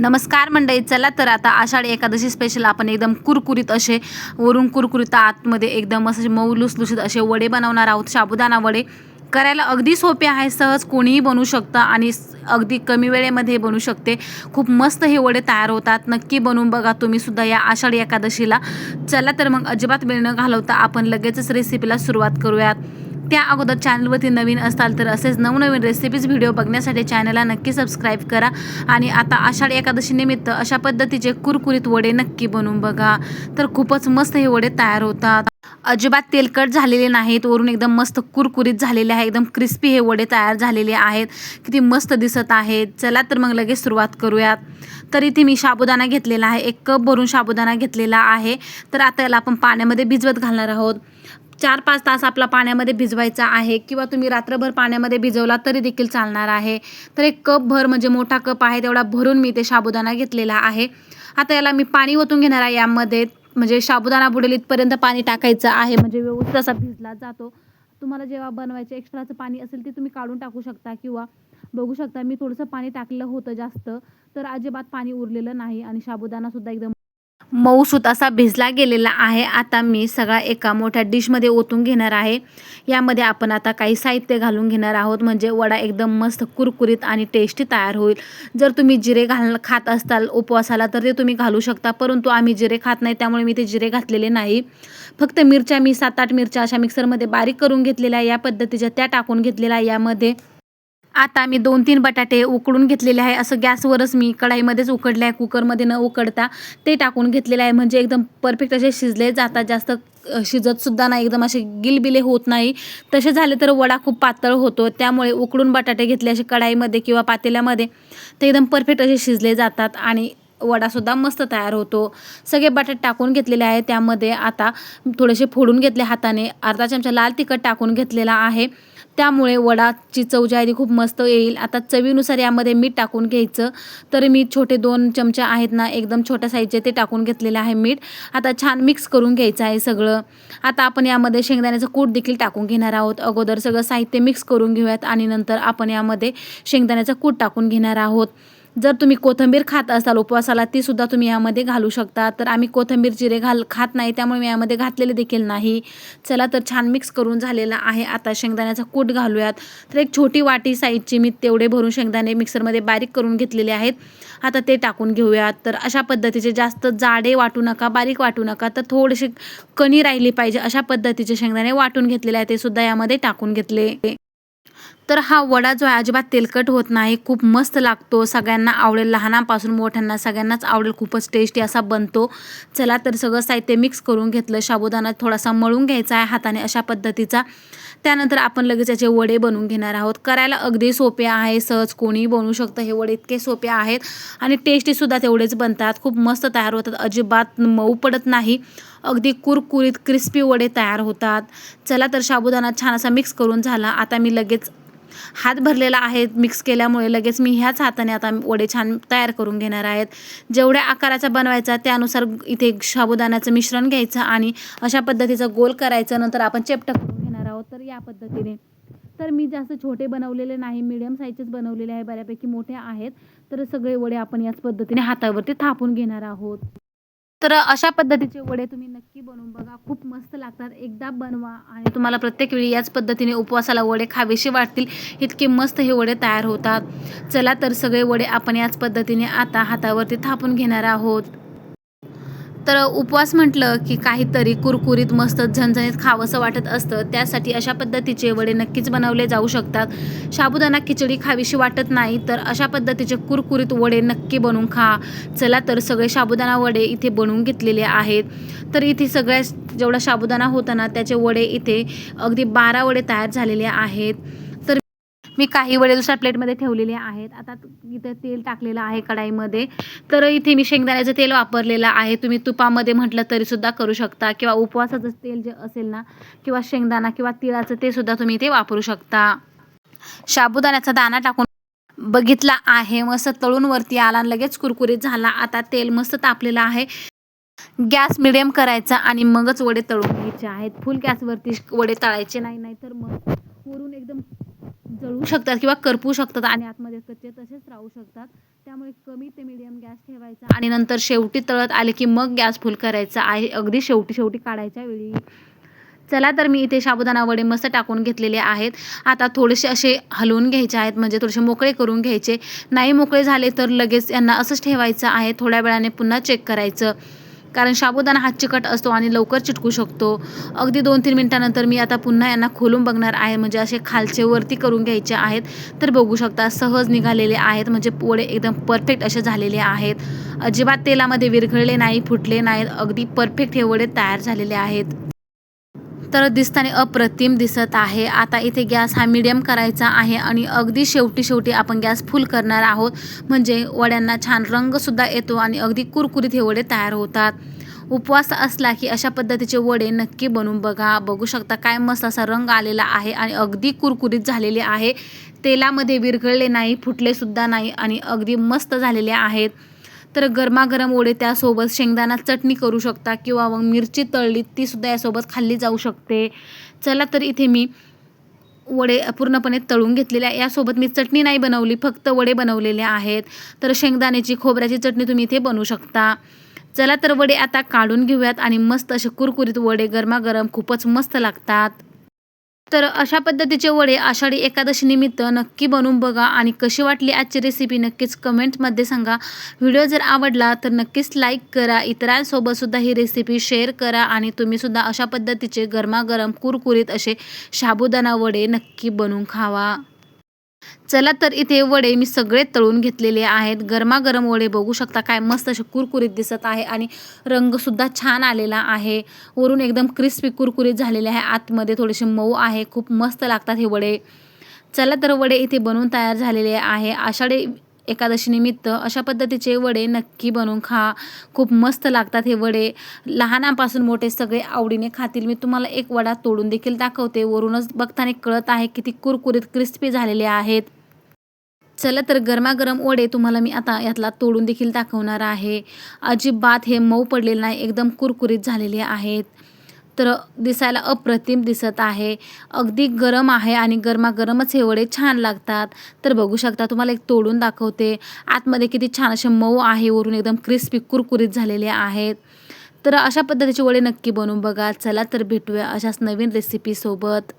नमस्कार मंडळी चला तर आता आषाढी एकादशी स्पेशल आपण एकदम कुरकुरीत असे वरून कुरकुरीत आतमध्ये एकदम असे मऊ लुसलुशीत असे वडे बनवणार आहोत साबुदाणा वडे. करायला अगदी सोपे आहे सहज कोणीही बनवू शकतं आणि अगदी कमी वेळेमध्ये बनवू शकते. खूप मस्त हे वडे तयार होतात नक्की बनवून बघा तुम्ही सुद्धा या आषाढी एकादशीला. चला तर मग अजिबात वेळ न घालवता आपण लगेचच रेसिपीला सुरुवात करूयात. त्या अगोदर चॅनलवरती नवीन असाल तर असेच नवनवीन रेसिपीज व्हिडिओ बघण्यासाठी चॅनलला नक्की सबस्क्राईब करा. आणि आता आषाढ एकादशी निमित्त अशा पद्धतीचे कुरकुरीत वडे नक्की बनवून बघा. तर खूपच मस्त हे वडे तयार होतात. अजिबात तेलकट झालेले नाहीत. वरून एकदम मस्त कुरकुरीत झालेले आहे. एकदम क्रिस्पी हे वडे तयार झालेले आहेत. किती मस्त दिसत आहेत. चला तर मग लगेच सुरुवात करूयात. तर इथे मी साबुदाणा घेतलेला आहे. एक कप भरून साबुदाणा घेतलेला आहे. तर आता याला आपण पाण्यामध्ये भिजवत घालणार आहोत. चार पाच तास आपला पाण्यामध्ये भिजवायचा आहे किंवा तुम्ही रात्रभर पाण्यामध्ये भिजवला तरी देखील चालणार आहे. तर एक कप भर म्हणजे मोठा कप आहे तेवढा भरून मी ते साबुदाणा घेतलेला आहे. आता याला मी पाणी ओतून घेणार आहे यामध्ये. म्हणजे साबुदाणा बुडेल इथपर्यंत पाणी टाकायचं आहे. म्हणजे व्यवस्थित असा भिजला जातो. तुम्हाला जेव्हा बनवायचं एक्स्ट्राचं पाणी असेल ते तुम्ही काढून टाकू शकता किंवा बघू शकता मी थोडंसं पाणी टाकलं होतं जास्त तर अजिबात पाणी उरलेलं नाही आणि साबुदाणासुद्धा एकदम मऊसूत असा भिजला गेलेला आहे. आता मी सगळा एका मोठ्या डिशमध्ये ओतून घेणार आहे. यामध्ये आपण आता काही साहित्य घालून घेणार आहोत. म्हणजे वडा एकदम मस्त कुरकुरीत आणि टेस्टी तयार होईल. जर तुम्ही जिरे घाल खात असताल उपवासाला तर ते तुम्ही घालू शकता. परंतु आम्ही जिरे खात नाही त्यामुळे मी ते जिरे घातलेले नाही. फक्त मिरच्या मी सात आठ मिरच्या अशा मिक्सरमध्ये बारीक करून घेतलेल्या या पद्धतीच्या त्या टाकून घेतलेल्या. यामध्ये आता मी दोन तीन बटाटे उकडून घेतलेले आहे. असं गॅसवरच मी कढाईमध्येच उकडले आहे. कुकरमध्ये न उकडता ते टाकून घेतलेले आहे. म्हणजे एकदम परफेक्ट असे शिजले जातात. जास्त शिजतसुद्धा नाही. एकदम असे गिलबिले होत नाही. तसे झाले तर वडा खूप पातळ होतो. त्यामुळे उकडून बटाटे घेतले असे कढाईमध्ये किंवा पातेल्यामध्ये ते एकदम परफेक्ट असे शिजले जातात. आणि वडासुद्धा मस्त तयार होतो. सगळे बटाट टाकून घेतलेले आहे त्यामध्ये आता थोडेसे फोडून घेतले हाताने. अर्धा चमचा लाल तिखट टाकून घेतलेला आहे. त्यामुळे वडाची चव जी आहे ती खूप मस्त येईल. आता चवीनुसार यामध्ये मीठ टाकून घ्यायचं. तर मी छोटे दोन चमचे आहेत ना एकदम छोट्या साईजचे ते टाकून घेतलेले आहे मीठ. आता छान मिक्स करून घ्यायचं आहे सगळं. आता आपण यामध्ये शेंगदाण्याचं कूट देखील टाकून घेणार आहोत. अगोदर सगळं साहित्य मिक्स करून घेऊयात आणि नंतर आपण यामध्ये शेंगदाण्याचं कूट टाकून घेणार आहोत. जर तुम्ही कोथिंबीर खात असाल उपवासाला ती सुद्धा तुम्ही यामध्ये घालू शकता. तर आम्ही कोथिंबीर जिरे घाल खात नाही त्यामुळे मी यामध्ये घातलेले देखील नाही. चला तर छान मिक्स करून झालेला आहे आता शेंगदाण्याचा कूट घालूयात. तर एक छोटी वाटी साईजची मी तेवढे भरून शेंगदाणे मिक्सरमध्ये बारीक करून घेतलेले आहेत. आता ते टाकून घेऊयात. तर अशा पद्धतीचे जास्त जाडे वाटू नका बारीक वाटू नका. तर थोडेसे कणी राहिली पाहिजे अशा पद्धतीचे शेंगदाणे वाटून घेतलेले आहे ते सुद्धा यामध्ये टाकून घेतले. तर हा वडा जो आहे अजिबात तेलकट होत नाही खूप मस्त लागतो. सगळ्यांना आवडेल लहानापासून मोठ्यांना सगळ्यांनाच आवडेल खूपच टेस्टी असा बनतो. चला तर सगळं साहित्य मिक्स करून घेतलं. साबुदाणा थोडासा मळून घ्यायचा आहे हाताने अशा पद्धतीचा. त्यानंतर आपण लगेच याचे वडे बनवून घेणार आहोत. करायला अगदी सोपे आहे सहज कोणीही बनवू शकतं. हे वडे इतके सोपे आहेत आणि टेस्टीसुद्धा तेवढेच बनतात. खूप मस्त तयार होतात. अजिबात मऊ पडत नाही. अगदी कुरकुरीत क्रिस्पी वडे तयार होतात. चला तर साबुदाणा छान असा मिक्स करून झाला. आता मी लगेच हात भरलेला आहे मिक्स केल्यामुळे लगेच मी ह्याच हाताने आता वडे छान तयार करून घेणार आहेत. जेवढ्या आकाराचा बनवायचा त्यानुसार इथे साबुदाण्याचं मिश्रण घ्यायचं आणि अशा पद्धतीचं गोल करायचं. नंतर आपण चेपटं करून घेणार आहोत. तर या पद्धतीने. तर मी जास्त छोटे बनवलेले नाही मीडियम साईजचेच बनवलेले आहे बऱ्यापैकी मोठे आहेत. तर सगळे वडे आपण याच पद्धतीने हातावरती थापून घेणार आहोत. तर अशा पद्धतीचे वडे तुम्ही नक्की बनवून बघा. खूप मस्त लागतात. एकदा बनवा आणि तुम्हाला प्रत्येक वेळी याच पद्धतीने उपवासाला वडे खावेसे वाटतील. इतके मस्त हे वडे तयार होतात. चला तर सगळे वडे आपण याच पद्धतीने आता हातावरती थापून घेणार आहोत. तर उपवास म्हटलं की काहीतरी कुरकुरीत मस्त झणझणीत खावंसं वाटत असतं. त्यासाठी अशा पद्धतीचे वडे नक्कीच बनवले जाऊ शकतात. साबुदाणा खिचडी खावीशी वाटत नाही तर अशा पद्धतीचे कुरकुरीत वडे नक्की बनवून खा. चला तर सगळे साबुदाणा वडे इथे बनवून घेतलेले आहेत. तर इथे सगळ्या जेवढा साबुदाणा होता ना त्याचे वडे इथे अगदी बारा वडे तयार झालेले आहेत. मी काही वडे दुसऱ्या प्लेटमध्ये ठेवलेले आहेत. आता इथं तेल टाकलेलं आहे कढाईमध्ये. तर इथे मी शेंगदाण्याचं तेल वापरलेलं आहे. तुम्ही तुपामध्ये म्हटलं तरीसुद्धा करू शकता. किंवा उपवासाचं तेल जे असेल ना किंवा शेंगदाणा किंवा तिळाचं ते सुद्धा तुम्ही इथे वापरू शकता. साबुदाण्याचा दाणा टाकून बघितला आहे. मस्त तळून वरती आला आणि लगेच कुरकुरीत झाला. आता तेल मस्त तापलेलं आहे. गॅस मिडियम करायचा आणि मगच वडे तळून घ्यायचे आहेत. फुल गॅसवरती वडे तळायचे. नाही नाहीतर मग वरून एकदम जळू शकतात किंवा करपू शकतात आणि आतमध्ये कच्चे तसेच राहू शकतात. त्यामुळे कमी ते मिडियम गॅस ठेवायचा आणि नंतर शेवटी तळत आले की मग गॅस फुल करायचा आहे. अगदी शेवटी शेवटी काढायच्या वेळी. चला तर मी इथे साबुदाणा वडे मस्त टाकून घेतलेले आहेत. आता थोडेसे असे हलवून घ्यायचे आहेत म्हणजे थोडेसे मोकळे करून घ्यायचे. नाही मोकळे झाले तर लगेच यांना असंच ठेवायचं आहे. थोड्या वेळाने पुन्हा चेक करायचं. कारण साबुदाणा हा चिकट असतो आणि लवकर चिटकू शकतो. अगदी दोन तीन मिनटानंतर मी आता पुन्हा यांना खोलून बघणार आहे. म्हणजे असे खालचे वरती करून घ्यायचे आहेत. तर बघू शकता सहज निघालेले आहेत. म्हणजे पोळे एकदम परफेक्ट असे झालेले आहेत. अजिबात तेलामध्ये विरघळले नाही फुटले नाहीत. अगदी परफेक्ट हे वडे तयार झालेले आहेत. तर दिसताना अप्रतिम दिसत आहे. आता इथे गॅस हा मिडियम करायचा आहे आणि अगदी शेवटी शेवटी आपण गॅस फुल करणार आहोत. म्हणजे वड्यांना छान रंगसुद्धा येतो आणि अगदी कुरकुरीत हे वडे तयार होतात. उपवास असला की अशा पद्धतीचे वडे नक्की बनवून बघा. बघू शकता काय मस्त असा रंग आलेला आहे आणि अगदी कुरकुरीत झालेले आहे. तेलामध्ये विरघळले नाही फुटलेसुद्धा नाही आणि अगदी मस्त झालेले आहेत. तर गरमागरम वडे त्यासोबत शेंगदाणा चटणी करू शकता किंवा मग मिरची तळली तीसुद्धा यासोबत खाल्ली जाऊ शकते. चला तर इथे मी वडे पूर्णपणे तळून घेतलेल्या यासोबत मी चटणी नाही बनवली फक्त वडे बनवलेले आहेत. तर शेंगदाण्याची खोबऱ्याची चटणी तुम्ही इथे बनवू शकता. चला तर वडे आता काढून घेऊयात आणि मस्त असे कुरकुरीत वडे गरमागरम खूपच मस्त लागतात. तर अशा पद्धतीचे वडे आषाढी एकादशी निमित्त नक्की बनवून बघा आणि कशी वाटली आजची रेसिपी नक्कीच कमेंटमध्ये सांगा. व्हिडिओ जर आवडला तर नक्कीच लाईक करा. इतरांसोबतसुद्धा ही रेसिपी शेअर करा आणि तुम्हीसुद्धा अशा पद्धतीचे गरमागरम कुरकुरीत असे साबुदाणा वडे नक्की बनवून खावा. चला तर इथे वडे मी सगळे तळून घेतलेले आहेत. गरमागरम वडे बघू शकता काय मस्त असे कुरकुरीत दिसत आहे आणि रंगसुद्धा छान आलेला आहे. वरून एकदम क्रिस्पी कुरकुरीत झालेले आहे. आतमध्ये थोडेसे मऊ आहे. खूप मस्त लागतात हे वडे. चला तर वडे इथे बनवून तयार झालेले आहे. आषाढी एकादशीनिमित्त अशा पद्धतीचे वडे नक्की बनवून खा. खूप मस्त लागतात हे वडे. लहानापासून मोठे सगळे आवडीने खातील. मी तुम्हाला एक वडा तोडून देखील दाखवते. वरूनच बघताना कळत आहे किती कुरकुरीत क्रिस्पी झालेले आहेत. चला तर गरमागरम वडे तुम्हाला मी आता यातला तोडून देखील दाखवणार आहे. अजिबात हे मऊ पडलेले नाही. एकदम कुरकुरीत झालेले आहेत. तर दिसायला अप्रतिम दिसत आहे. अगदी गरम आहे आणि गरमागरमच हे वडे छान लागतात. तर बघू शकता तुम्हाला एक तोडून दाखवते. आतमध्ये किती छान असे मऊ आहे वरून एकदम क्रिस्पी कुरकुरीत झालेले आहेत. तर अशा पद्धतीचे वडे नक्की बनवून बघा. चला तर भेटूया अशाच नवीन रेसिपीसोबत